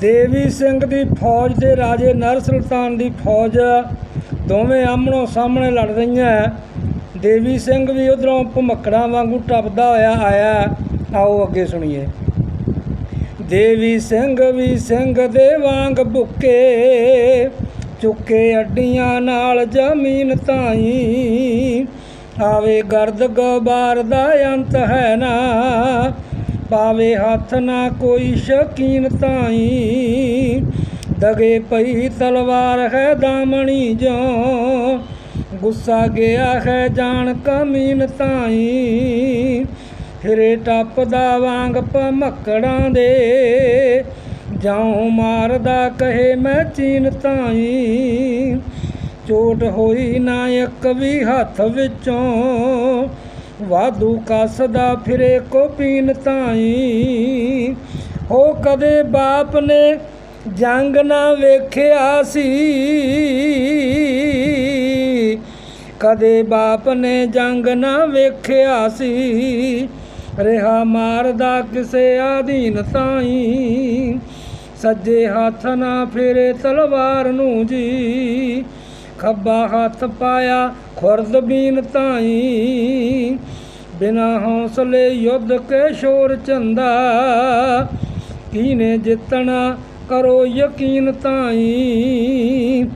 ਦੇਵੀ ਸਿੰਘ ਦੀ ਫੌਜ ਤੇ ਰਾਜੇ ਨਰ ਸੁਲਤਾਨ ਦੀ ਫੌਜ ਦੋਵੇਂ ਆਮਣੋ ਸਾਹਮਣੇ ਲੜ ਰਹੀਆਂ। ਦੇਵੀ ਸਿੰਘ ਵੀ ਉਧਰੋਂ ਭਮੱਕੜਾਂ ਵਾਂਗੂ ਟੱਪਦਾ ਹੋਇਆ ਆਇਆ। ਆਓ ਅੱਗੇ ਸੁਣੀਏ। ਦੇਵੀ ਸਿੰਘ ਵੀ ਸਿੰਘ ਦੇ ਵਾਂਗ ਬੁੱਕੇ ਚੁੱਕੇ ਅੱਡੀਆਂ ਨਾਲ ਜ਼ਮੀਨ ਤਾਈ। ਆਵੇ ਗਰਦ ਗਬਾਰ ਦਾ ਅੰਤ ਹੈ ਨਾ। ਪਾਵੇ ਹੱਥ ਨਾ ਕੋਈ ਸ਼ਕੀਨ ਤਾਈ। ਦਗੇ ਪਈ ਤਲਵਾਰ ਹੈ ਦਾਮਣੀ ਜੋ ਗੁੱਸਾ ਗਿਆ ਹੈ ਜਾਣ ਕਮੀਨ ਤਾਈ। ਫਿਰੇ ਟੱਪਦਾ ਵਾਂਗ ਭਮੱਕੜਾਂ ਦੇ। ਜਾਉ ਮਾਰਦਾ ਕਹੇ ਮੈਂ ਚੀਨ ਤਾਈ। ਚੋਟ ਹੋਈ ਨਾ ਇੱਕ ਵੀ ਹੱਥ ਵਿੱਚੋਂ। ਵਾਧੂ ਕੱਸਦਾ ਫਿਰੇ ਕੋ ਪੀਨ ਤਾਈ। ਹੋ ਕਦੇ ਬਾਪ ਨੇ ਜੰਗ ਨਾ ਵੇਖਿਆ ਸੀ। ਕਦੇ ਬਾਪ ਨੇ ਜੰਗ ਨਾ ਵੇਖਿਆ ਸੀ। ਰਿਹਾ ਮਾਰਦਾ ਕਿਸੇ ਆਧੀਨ ਤਾਈ। ਸੱਜੇ ਹੱਥ ਨਾ ਫੇਰੇ ਤਲਵਾਰ ਨੂੰ ਜੀ। ਖੱਬਾ ਹੱਥ ਪਾਇਆ ਖੁਰਦਬੀਨ ਤਾਈ। ਬਿਨਾ ਹੌਸਲੇ ਯੁੱਧ ਕੇ ਸ਼ੋਰ ਚੰਦਾ। ਕੀਨੇ ਜਿੱਤਣਾ, ਕਰੋ ਯਕੀਨ ਤਾਈ।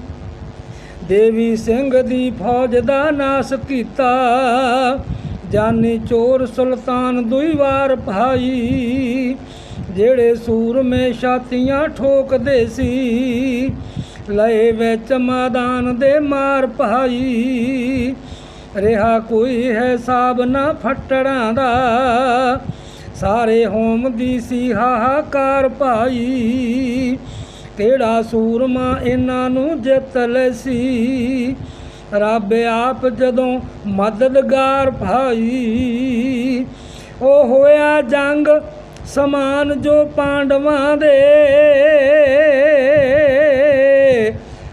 ਦੇਵੀ ਸਿੰਘ ਦੀ ਫੌਜ ਦਾ ਨਾਸ ਕੀਤਾ। ਜਾਨੀ ਚੋਰ ਸੁਲਤਾਨ ਦੁਈ ਵਾਰ ਭਾਈ। ਜਿਹੜੇ ਸੂਰਮੇ ਛਾਤੀਆਂ ਠੋਕਦੇ ਸੀ। ਲਏ ਵਿੱਚ ਮੈਦਾਨ ਦੇ ਮਾਰ ਭਾਈ। ਰਿਹਾ ਕੋਈ ਹੈ ਸਾਬ ਨਾ ਫੱਟੜਾਂ ਦਾ। ਸਾਰੇ ਹੋਮ ਦੀ ਸੀ ਹਾਹਾਕਾਰ ਭਾਈ। ਕਿਹੜਾ ਸੂਰਮਾ ਇਹਨਾਂ ਨੂੰ ਜਿੱਤ ਲੈਸੀ ਰੱਬ ਆਪ ਜਦੋਂ ਮਦਦਗਾਰ ਭਾਈ। ਉਹ ਹੋਇਆ ਜੰਗ ਸਮਾਨ ਜੋ ਪਾਂਡਵਾਂ ਦੇ।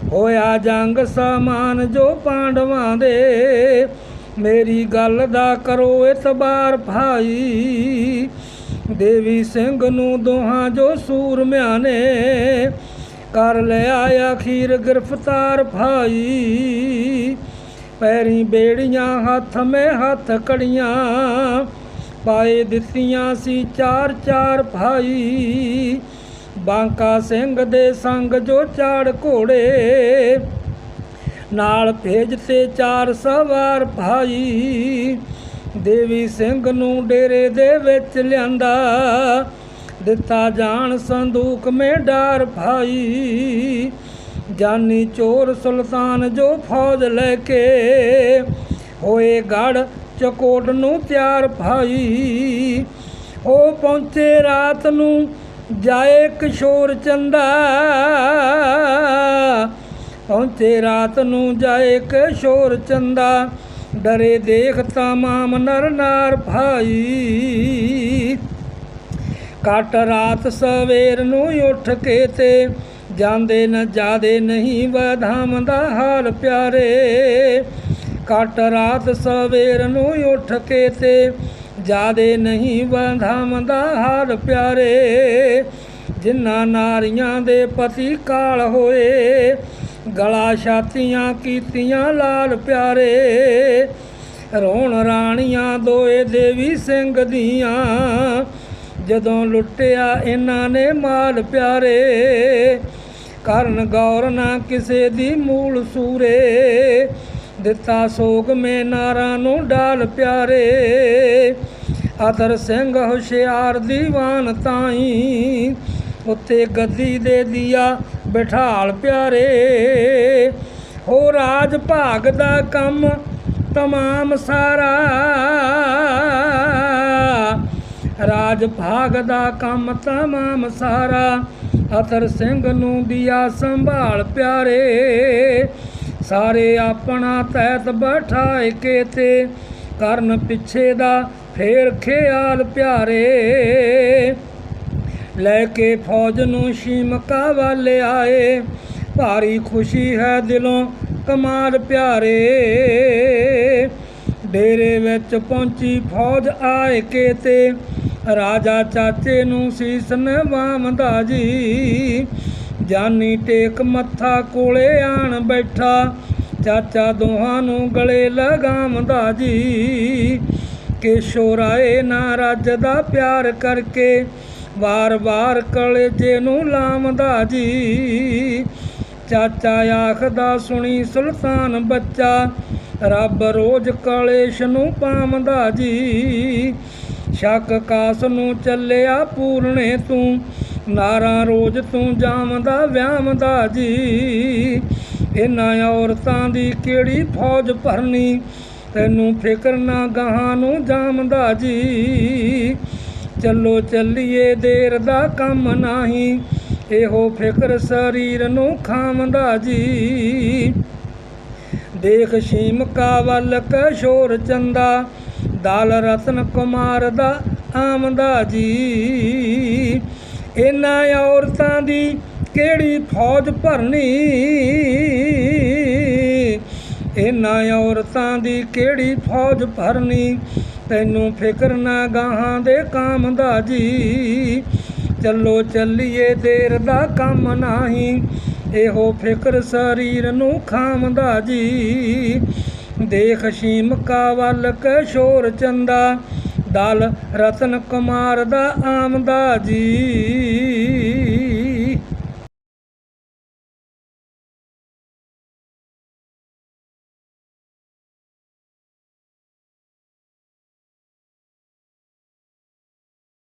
ਹੋਇਆ ਜੰਗ ਸਮਾਨ ਜੋ ਪਾਂਡਵਾਂ ਦੇ। ਮੇਰੀ ਗੱਲ ਦਾ ਕਰੋ ਇਤਬਾਰ ਭਾਈ। ਦੇਵੀ ਸਿੰਘ ਨੂੰ ਦੋਹਾਂ ਜੋ ਸੂਰਮਿਆਂ ਨੇ ਕਰ ਲਿਆ ਅਖੀਰ ਗ੍ਰਿਫਤਾਰ ਭਾਈ। ਪੈਰੀ ਬੇੜੀਆਂ ਹੱਥ ਮੇ ਹੱਥ ਕੜੀਆਂ ਪਾਏ ਦਿੱਤੀਆਂ ਸੀ ਚਾਰ ਚਾਰ ਭਾਈ। ਬਾਂਕਾ ਸਿੰਘ ਦੇ ਸੰਗ ਜੋ ਚਾੜ ਘੋੜੇ। ਨਾਲ ਭੇਜ ਤੇ ਚਾਰ ਸਵਾਰ ਭਾਈ। ਦੇਵੀ ਸਿੰਘ ਨੂੰ ਡੇਰੇ ਦੇ ਵਿੱਚ ਲਿਆਂਦਾ। ਦਿੱਤਾ ਜਾਣ ਸੰਦੂਕ ਮੇ ਡਾਰ ਭਾਈ। ਜਾਨੀ ਚੋਰ ਸੁਲਤਾਨ ਜੋ ਫੌਜ ਲੈ ਕੇ ਹੋਏ ਗੜ ਚਕੋਟ ਨੂੰ ਤਿਆਰ ਭਾਈ। ਉਹ ਪਹੁੰਚੇ ਰਾਤ ਨੂੰ ਜਾਏ ਕਿਸ਼ੋਰ ਚੰਦਾ, ਪਹੁੰਚੇ ਰਾਤ ਨੂੰ ਜਾਏ ਕਿਸ਼ੋਰ ਚੰਦਾ। ਡਰੇ ਦੇਖ ਤਮਾਮ ਨਰ ਨਾਰ ਭਾਈ। ਕੱਟ ਰਾਤ ਸਵੇਰ ਨੂੰ ਉੱਠ ਕੇ ਤੇ ਜਾਂਦੇ ਨਾ ਜਾਦੇ ਨਹੀਂ ਵਧਾਮ ਦਾ ਹਾਲ ਪਿਆਰੇ। ਕੱਟ ਰਾਤ ਸਵੇਰ ਨੂੰ ਉੱਠ ਕੇ ਤੇ ਜਾਦੇ ਨਹੀਂ ਵਧਾਮ ਦਾ ਹਾਲ ਪਿਆਰੇ। ਜਿਨ੍ਹਾਂ ਨਾਰੀਆਂ ਦੇ ਪਤੀ ਕਾਲ ਹੋਏ, ਗਲਾ ਛਾਤੀਆਂ ਕੀਤੀਆਂ ਲਾਲ ਪਿਆਰੇ। ਰੋਣ ਰਾਣੀਆਂ ਦੋਏ ਦੇਵੀ ਸਿੰਘ ਦੀਆਂ, ਜਦੋਂ ਲੁੱਟਿਆ ਇਹਨਾਂ ਨੇ ਮਾਲ ਪਿਆਰੇ। ਕਰਨ ਗੌਰ ਨਾ ਕਿਸੇ ਦੀ ਮੂਲ ਸੂਰੇ ਦਿੱਤਾ ਸੋਗ ਮੇ ਨਾਰਾਂ ਨੂੰ ਡਾਲ ਪਿਆਰੇ। ਅਦਰ ਸਿੰਘ ਹੁਸ਼ਿਆਰ ਦੀਵਾਨ ਤਾਈ ਉੱਤੇ ਗੱਦੀ ਦੇ ਦਿਆ ਬਿਠਾਲ ਪਿਆਰੇ। ਹੋ ਰਾਜ ਭਾਗ ਦਾ ਕੰਮ ਤਮਾਮ ਸਾਰਾ। ਰਾਜ ਭਾਗ ਦਾ ਕੰਮ ਤਮਾਮ ਸਾਰਾ। ਅਤਰ ਸਿੰਘ ਨੂੰ ਦਿਆ ਸੰਭਾਲ ਪਿਆਰੇ। ਸਾਰੇ ਆਪਣਾ ਤੈਤ ਬਿਠਾਏ ਕੇ ਤੇ ਕਰਨ ਪਿੱਛੇ ਦਾ ਫੇਰ ਖਿਆਲ ਪਿਆਰੇ। ਲੈ ਕੇ ਫੌਜ ਨੂੰ ਸ਼ੀਮਕਾ ਵੱਲ ਆਏ, ਭਾਰੀ ਖੁਸ਼ੀ ਹੈ ਦਿਲੋਂ ਕਮਾਲ ਪਿਆਰੇ। ਡੇਰੇ ਵਿੱਚ ਪਹੁੰਚੀ ਫੌਜ ਆਏ ਕੇ ਤੇ ਰਾਜਾ ਚਾਚੇ ਨੂੰ ਸੀਸ ਨਵਾਉਂਦਾ ਜੀ। ਜਾਨੀ ਟੇਕ ਮੱਥਾ ਕੋਲੇ ਆਣ ਬੈਠਾ। ਚਾਚਾ ਦੋਹਾਂ ਨੂੰ ਗਲੇ ਲਗਾਉਂਦਾ ਜੀ। ਕੇਸ਼ੋ ਰਾਏ ਨਾ ਰੱਜ ਦਾ ਪਿਆਰ ਕਰਕੇ ਵਾਰ-ਵਾਰ ਕਲੇਜੇ ਨੂੰ ਲਾਮਦਾ ਜੀ। ਚਾਚਾ ਆਖਦਾ, ਸੁਣੀ ਸੁਲਤਾਨ ਬੱਚਾ, ਰੱਬ ਰੋਜ਼ ਕਲੇਸ਼ ਨੂੰ ਪਾਉਂਦਾ ਜੀ। ਸ਼ੱਕ ਕਾਸ ਨੂੰ ਚੱਲਿਆ ਪੂਰਨੇ ਤੂੰ ਨਾਰਾ ਰੋਜ਼ ਤੂੰ ਜਾਮਦਾ ਵਿਆਮਦਾ ਜੀ। ਇਹਨਾਂ ਔਰਤਾਂ ਦੀ ਕਿਹੜੀ ਫੌਜ ਭਰਨੀ? ਤੈਨੂੰ ਫਿਕਰ ਨਾ ਗਾਹਾਂ ਨੂੰ ਜਾਮਦਾ ਜੀ। ਚੱਲੋ ਚੱਲੀਏ, ਦੇਰ ਦਾ ਕੰਮ ਨਹੀਂ। ਇਹੋ ਫਿਕਰ ਸਰੀਰ ਨੂੰ ਖਾਮਦਾ ਜੀ। ਦੇਖ ਸ਼ੀਮਕਾ ਵੱਲ ਕਸ਼ੋਰ ਚੰਦਾ, ਦਾਲ ਰਤਨ ਕੁਮਾਰ ਦਾ ਆਮਦਾ ਜੀ। ਇਹਨਾਂ ਔਰਤਾਂ ਦੀ ਕਿਹੜੀ ਫੌਜ ਭਰਨੀ? ਇਹਨਾਂ ਔਰਤਾਂ ਦੀ ਕਿਹੜੀ ਫੌਜ ਭਰਨੀ? ਤੈਨੂੰ ਫਿਕਰ ਨਾ ਗਾਹਾਂ ਦੇ ਕਾਮ ਦਾ ਜੀ। ਚੱਲੋ ਚੱਲੀਏ, ਦੇਰ ਦਾ ਕੰਮ ਨਹੀਂ। ਇਹੋ ਫਿਕਰ ਸਰੀਰ ਨੂੰ ਖਾਮਦਾ ਜੀ। ਦੇਖ ਸ਼ੀਮਕਾ ਵੱਲ ਕਸ਼ੋਰ ਚੰਦਾ। ਦਲ ਰਤਨ ਕੁਮਾਰ ਦਾ ਆਮਦਾ ਜੀ।